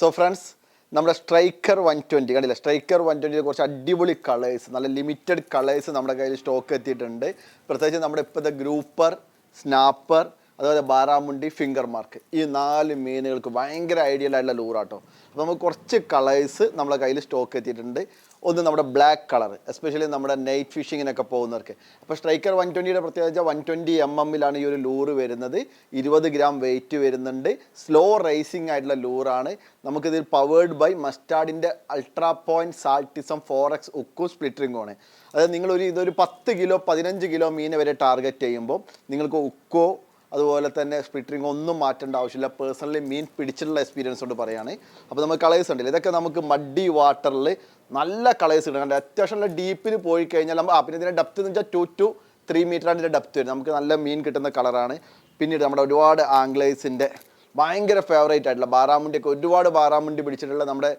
So friends നമ്മുടെ striker one twenty കണ്ടില്ല? Striker one ട്വന്റിയിൽ കുറച്ച് അടിപൊളി കളേഴ്സ് നല്ല ലിമിറ്റഡ് കളേഴ്സ് നമ്മുടെ കയ്യിൽ സ്റ്റോക്ക് എത്തിയിട്ടുണ്ട്. പ്രത്യേകിച്ച് നമ്മുടെ ഇപ്പോഴത്തെ ഗ്രൂപ്പർ സ്നാപ്പർ അതുപോലെ ബാറാമുണ്ടി ഫിംഗർ മാർക്ക് ഈ നാല് മീനുകൾക്ക് ഭയങ്കര ഐഡിയൽ ആയിട്ടുള്ള ലൂറാട്ടോ അപ്പോൾ നമുക്ക് കുറച്ച് കളേഴ്സ് നമ്മുടെ കയ്യിൽ സ്റ്റോക്ക് എത്തിയിട്ടുണ്ട്. ഒന്ന് നമ്മുടെ ബ്ലാക്ക് കളർ എസ്പെഷ്യലി നമ്മുടെ നൈറ്റ് ഫിഷിങ്ങിനൊക്കെ പോകുന്നവർക്ക്. അപ്പോൾ സ്ട്രൈക്കർ വൺ ട്വന്റിയുടെ പ്രത്യേകത വൺ ട്വന്റി എം എമ്മിലാണ് ഈ ഒരു ലൂറ് വരുന്നത്. ഇരുപത് ഗ്രാം വെയിറ്റ് വരുന്നുണ്ട്. സ്ലോ റേസിംഗ് ആയിട്ടുള്ള ലൂറാണ് നമുക്കിതിൽ പവേർഡ് ബൈ മസ്റ്റാർഡിന്റെ ultra point സാൾട്ടിസം four X hook split ring ആണ്. അതായത് നിങ്ങളൊരു ഇതൊരു പത്ത് കിലോ പതിനഞ്ച് കിലോ മീനെ വരെ ടാർഗറ്റ് ചെയ്യുമ്പോൾ നിങ്ങൾക്ക് ഉക്കോ അതുപോലെ തന്നെ സ്പ്ലിറ്ററിംഗ് ഒന്നും മാറ്റേണ്ട ആവശ്യമില്ല. പേഴ്സണലി മീൻ പിടിച്ചിട്ടുള്ള എക്സ്പീരിയൻസ് കൊണ്ട് പറയുകയാണ് അപ്പോൾ നമുക്ക് കളേഴ്സ് ഉണ്ടല്ലോ ഇതൊക്കെ നമുക്ക് മഡി വാട്ടറിൽ നല്ല കളേഴ്സ് ഇടും കണ്ടത് അത്യാവശ്യം നല്ല ഡീപ്പിൽ പോയി കഴിഞ്ഞാൽ നമ്മൾ പിന്നെ ഇതിന്റെ ഡെപ്ത് എന്ന് വെച്ചാൽ ടു ടു ത്രീ മീറ്ററാണ് ഇതിന്റെ ഡെപ്ത് വരും നമുക്ക് നല്ല മീൻ കിട്ടുന്ന കളറാണ് പിന്നീട് നമ്മുടെ ഒരുപാട് ആംഗ്ലേഴ്സിന്റെ ഭയങ്കര ഫേവറേറ്റ് ആയിട്ടുള്ള ബാറാമുണ്ടിയൊക്കെ ഒരുപാട് ബാറാമുണ്ടി പിടിച്ചിട്ടുള്ള നമ്മുടെ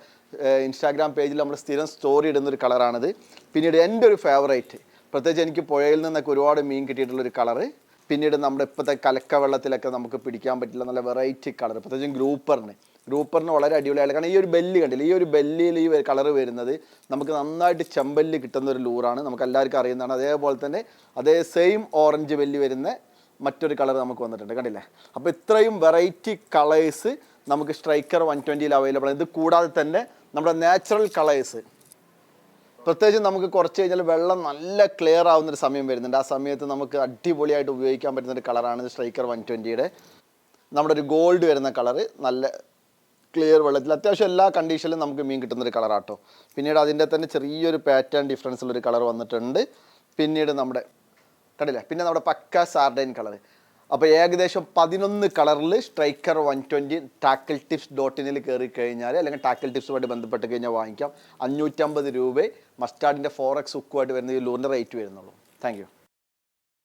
ഇൻസ്റ്റാഗ്രാം പേജിൽ നമ്മൾ സ്ഥിരം സ്റ്റോറി ഇടുന്ന ഒരു കളറാണിത് പിന്നീട് എന്റെ ഒരു ഫേവറേറ്റ് പ്രത്യേകിച്ച് എനിക്ക് പുഴയിൽ നിന്നൊക്കെ ഒരുപാട് മീൻ കിട്ടിയിട്ടുള്ളൊരു കളറ് പിന്നീട് നമ്മുടെ ഇപ്പോഴത്തെ കലക്ക വെള്ളത്തിലൊക്കെ നമുക്ക് പിടിക്കാൻ പറ്റില്ല നല്ല വെറൈറ്റി കളർ പ്രത്യേകിച്ചും ഗ്രൂപ്പറിന് ഗ്രൂപ്പറിന് വളരെ അടിപൊളിയാണ് കാരണം ഈ ഒരു ബെല്ല് കണ്ടില്ല ഈ ഒരു ബെല്ലിയിൽ ഈ കളർ വരുന്നത് നമുക്ക് നന്നായിട്ട് ചെമ്പല്ല് കിട്ടുന്ന ഒരു ലൂറാണ് നമുക്ക് എല്ലാവർക്കും അറിയുന്നതാണ്. അതേപോലെ തന്നെ അതേ സെയിം ഓറഞ്ച് ബെല്ലി വരുന്ന മറ്റൊരു കളർ നമുക്ക് വന്നിട്ടുണ്ട്. കണ്ടില്ലേ? അപ്പോൾ ഇത്രയും വെറൈറ്റി കളേഴ്സ് നമുക്ക് സ്ട്രൈക്കർ വൺ ട്വന്റിയിൽ അവൈലബിൾ ആണ്. ഇത് കൂടാതെ തന്നെ നമ്മുടെ നാച്ചുറൽ കളേഴ്സ് പ്രത്യേകിച്ച് നമുക്ക് കുറച്ച് കഴിഞ്ഞാൽ വെള്ളം നല്ല ക്ലിയർ ആവുന്ന ഒരു സമയം വരുന്നുണ്ട്. ആ സമയത്ത് നമുക്ക് അടിപൊളിയായിട്ട് ഉപയോഗിക്കാൻ പറ്റുന്ന ഒരു കളറാണ് സ്ട്രൈക്കർ വൺ ട്വന്റിയുടെ നമ്മുടെ ഒരു ഗോൾഡ് വരുന്ന കളറ് നല്ല ക്ലിയർ വെള്ളത്തിൽ അത്യാവശ്യം എല്ലാ കണ്ടീഷനിലും നമുക്ക് മീൻ കിട്ടുന്ന ഒരു കളറാട്ടോ പിന്നീട് അതിന്റെ തന്നെ ചെറിയൊരു പാറ്റേൺ ഡിഫറൻസ് ഉള്ളൊരു കളർ വന്നിട്ടുണ്ട്. പിന്നീട് നമ്മുടെ കണ്ടില്ലേ? പിന്നെ നമ്മുടെ പക്ക സാർഡൈൻ കളർ അപ്പോൾ ഏകദേശം പതിനൊന്ന് കളറിൽ striker one twenty tackle tips dot ഇനിൽ കയറി കഴിഞ്ഞാൽ അല്ലെങ്കിൽ ടാക്കിൾ ടിപ്സുമായിട്ട് ബന്ധപ്പെട്ട് കഴിഞ്ഞാൽ വാങ്ങിക്കാം. അഞ്ഞൂറ്റമ്പത് രൂപ മസ്റ്റാർഡിന്റെ ഫോർ എക്സ് ഉക്കുമായിട്ട് വരുന്ന ഈ ലൂറിന്റെ റേറ്റ് വരുന്നുള്ളൂ. താങ്ക്